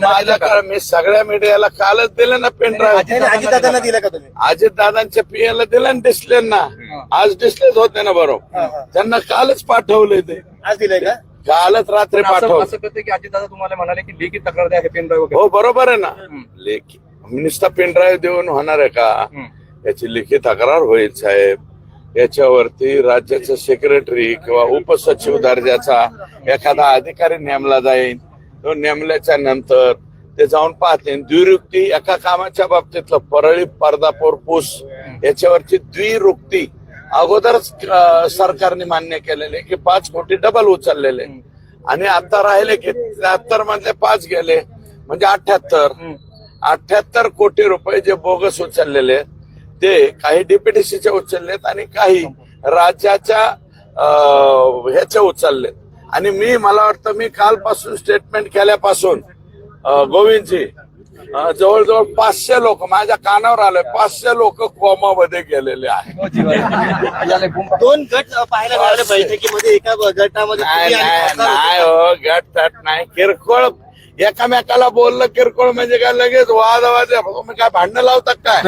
माझ्याकडे मी सगळ्या मीडियाला कालच दिलं ना पेन ड्राईव्ह अजितदादांना दिलं का तुम्ही? अजित दादांच्या पीएला दिलं ना. डिस्प्लेना आज डिस्प्लेच होते ना बरोबर. त्यांना कालच पाठवले ते. आज दिलंय का? कालच रात्री पाठवलं. असं करते की अजितदादा तुम्हाला म्हणाले की लेखी तक्रार द्या हे पेन ड्राईव्ह हो बरोबर आहे ना. लेखी नुसता पेन ड्राईव्ह देऊन होणार आहे का? याची लिखित तक्रार होईल साहेब. याच्यावरती राज्याचे सेक्रेटरी किंवा उपसचिव दर्जाचा एखादा अधिकारी नेमला जाईल. तो नेमल्याच्या नंतर ते जाऊन पाहते. द्विरुक्ती एका कामाच्या बाबतीतलं परळी पर्दापूर पूस याच्यावरची द्विरुक्ती अगोदरच सरकारने मान्य केलेले की पाच कोटी डबल उचललेले. आणि आता राहिले की त्र्याहत्तर मधले पाच गेले. म्हणजे अठ्याहत्तर. अठ्याहत्तर कोटी रुपये जे बोगस उचललेले आहेत, ते काही डीपीडीसीचे उचललेत आणि काही राज्याच्या अं, ह्याचे उचललेत. आणि मी मला वाटतं मी कालपासून स्टेटमेंट केल्यापासून गोविंदजी जवळजवळ पाचशे लोक माझ्या कानावर आले पाचशे लोक कोमामध्ये गेलेले आहेत. दोन गट पाहायला मिळाले बैठकीमध्ये एका गटामध्ये नाही. हो गट तट नाही. किरकोळ एकामेकाला बोललं किरकोळ म्हणजे काय लगेच वाद वाद तुम्ही काय भांडणं लावतात काय?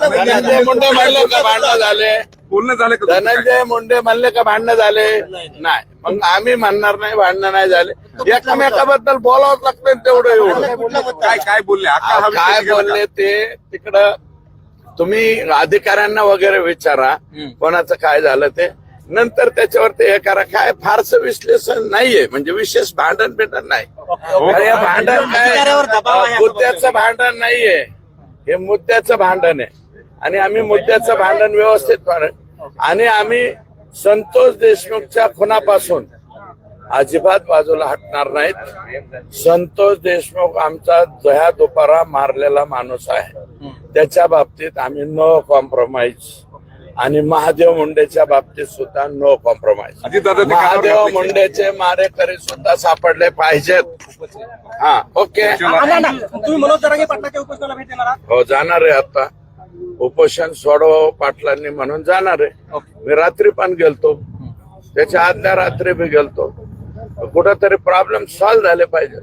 धनंजय मुंडे म्हणले का भांडणं झाले? बोलणं झालं? धनंजय मुंडे म्हणले का भांडणं झाले? नाही. मग आम्ही म्हणणार नाही भांडणं नाही झाले. एकामेकाबद्दल बोलावंच लागतं तेवढं एवढं. काय काय बोलले? हा काय? बोलले ते तिकडं तुम्ही अधिकाऱ्यांना वगैरे विचारा कोणाचं काय झालं ते. नंतर त्याच्यावर ते हे करा. काय फारसं विश्लेषण नाहीये. म्हणजे विशेष भांडण बिंडण नाही. हे. भांडण काय? मुद्द्याचं भांडण नाहीये. हे मुद्द्याचं भांडण आहे. आणि आम्ही मुद्द्याचं भांडण व्यवस्थित आणि आम्ही संतोष देशमुखच्या खुनापासून अजिबात बाजूला हटणार नाहीत. संतोष देशमुख आमचा दह्या दुपारा मारलेला माणूस आहे. त्याच्या बाबतीत आम्ही नो कॉम्प्रोमाइज आणि महादेव मुंडेच्या बाबतीत सुद्धा नो कॉम्प्रोमाइज महादेव. मुंडेचे मारेकरी सुद्धा सापडले पाहिजेत. हा. ओके. तुम्ही मनोज पाटलाच्या भेट देणार? हो जाणार आहे आता. उपोषण सोडव पाटलांनी म्हणून जाणार आहे. मी रात्री पण गेलतो. त्याच्या आदल्या रात्री बी गेलतो. कुठंतरी प्रॉब्लेम सॉल्व्ह झाले पाहिजे.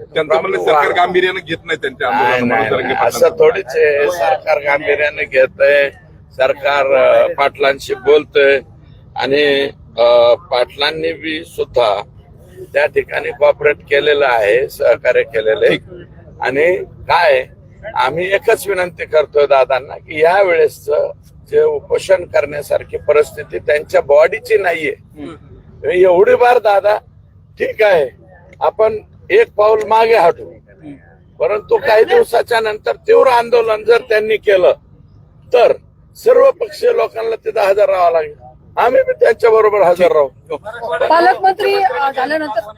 सरकार गांभीर्यानं घेत नाही त्यांच्या. असं. थोडीच आहे. सरकार गांभीर्याने घेतय. सरकार अं, पाटलांशी बोलतय. आणि पाटलांनी बी सुद्धा त्या ठिकाणी कॉपरेट केलेलं आहे सहकार्य केलेलं आहे. आणि काय आम्ही एकच विनंती करतोय दादांना की या वेळेस जे उपोषण करण्यासारखी परिस्थिती त्यांच्या बॉडीची नाहीये. एवढी बार दादा ठीक आहे आपण एक पाऊल मागे हटू. परंतु काही दिवसाच्या नंतर तीव्र आंदोलन जर त्यांनी केलं तर सर्व पक्षीय लोकांना तिथं हजर राहावं लागेल. आम्ही बी त्यांच्या बरोबर हजर राहू. पालकमंत्री झाल्यानंतर